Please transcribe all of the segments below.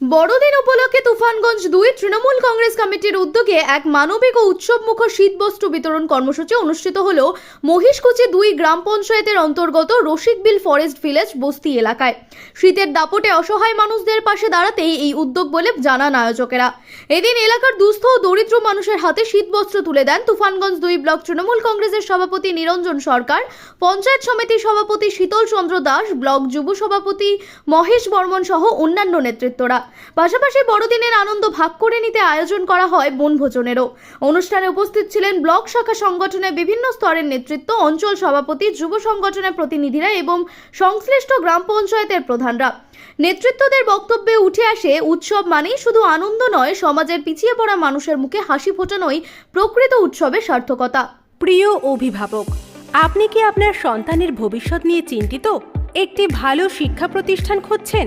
বড়দিন উপলক্ষে তুফানগঞ্জ দুই তৃণমূল কংগ্রেস কমিটির উদ্যোগে এক মানবিক ও উৎসবমুখ শীতবস্ত্র বিতরণ কর্মসূচি অনুষ্ঠিত হল মহিষকুচি দুই গ্রাম পঞ্চায়েতের অন্তর্গত রসিকবিল ফরেস্ট ভিলেজ বস্তি এলাকায়। শীতের দাপটে অসহায় মানুষদের পাশে দাঁড়াতেই এই উদ্যোগ বলে জানান আয়োজকেরা। এদিন এলাকার দুস্থ ও দরিদ্র মানুষের হাতে শীতবস্ত্র তুলে দেন তুফানগঞ্জ দুই ব্লক তৃণমূল কংগ্রেসের সভাপতি নিরঞ্জন সরকার, পঞ্চায়েত সমিতির সভাপতি শীতল চন্দ্র দাস, ব্লক যুব সভাপতি মহেশ বর্মন সহ অন্যান্য নেতৃত্বরা। পাশাপাশি বড়দিনের আনন্দ ভাগ করে নিতে আয়োজন করা হয় বনভোজনেরও। অনুষ্ঠানে উপস্থিত ছিলেন ব্লক শাখা সংগঠনের বিভিন্ন স্তরের নেতৃত্ব, অঞ্চল সভাপতি, যুব সংগঠনের প্রতিনিধিরা এবং সংশ্লিষ্ট গ্রাম পঞ্চায়েতের প্রধানরা। নেতৃত্বদের বক্তব্যে উঠে আসে, উৎসব মানেই শুধু আনন্দ নয়, সমাজের পিছিয়ে পড়া মানুষের মুখে হাসি ফোটানোই প্রকৃত উৎসবের সার্থকতা। প্রিয় অভিভাবক, আপনি কি আপনার সন্তানের ভবিষ্যৎ নিয়ে চিন্তিত? একটি ভালো শিক্ষা প্রতিষ্ঠান খুঁজছেন?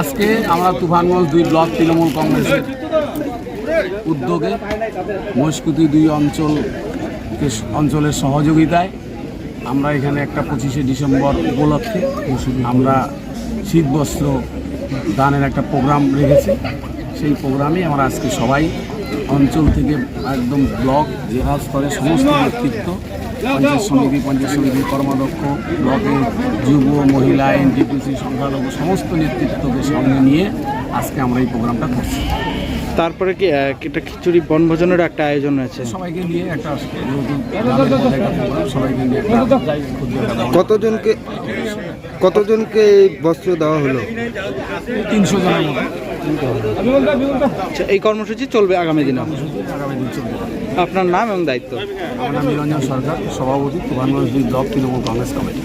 আজকে আমরা তুফানগঞ্জ দুই ব্লক তৃণমূল কংগ্রেসের উদ্যোগে মস্কুতি দুই অঞ্চল অঞ্চলের সহযোগিতায় আমরা এখানে একটা পঁচিশে ডিসেম্বর উপলক্ষে আমরা শীতবস্ত্র দানের একটা প্রোগ্রাম রেখেছি। সেই প্রোগ্রামে আমরা আজকে সবাই অঞ্চল থেকে একদম ব্লক জেলা স্তরে সমস্ত নেতৃত্ব পঞ্চায়েত সমিতি পঞ্চায়েত সমিতির কর্মাধ্যক্ষ ব্লকের যুব মহিলা এনটিপিসি সংখ্যালঘু সমস্ত নেতৃত্বকে সঙ্গে নিয়ে আজকে আমরা এই প্রোগ্রামটা করছি। তারপরে কি একটা খিচুড়ি বনভোজনের একটা আয়োজন হয়েছে সবাইকে নিয়ে একটা সবাইকে নিয়ে একটা কতজনকে কতজনকে এই বস্ত্র দেওয়া হলো? তিনশো জনের আচ্ছা, এই কর্মসূচি চলবে আগামী দিনে? আগামী দিন চলবে। আপনার নাম এবং দায়িত্ব? আমার নাম নিরঞ্জন সরকার সভাপতি তুফানগঞ্জ দুই ব্লক তৃণমূল কংগ্রেস কমিটি।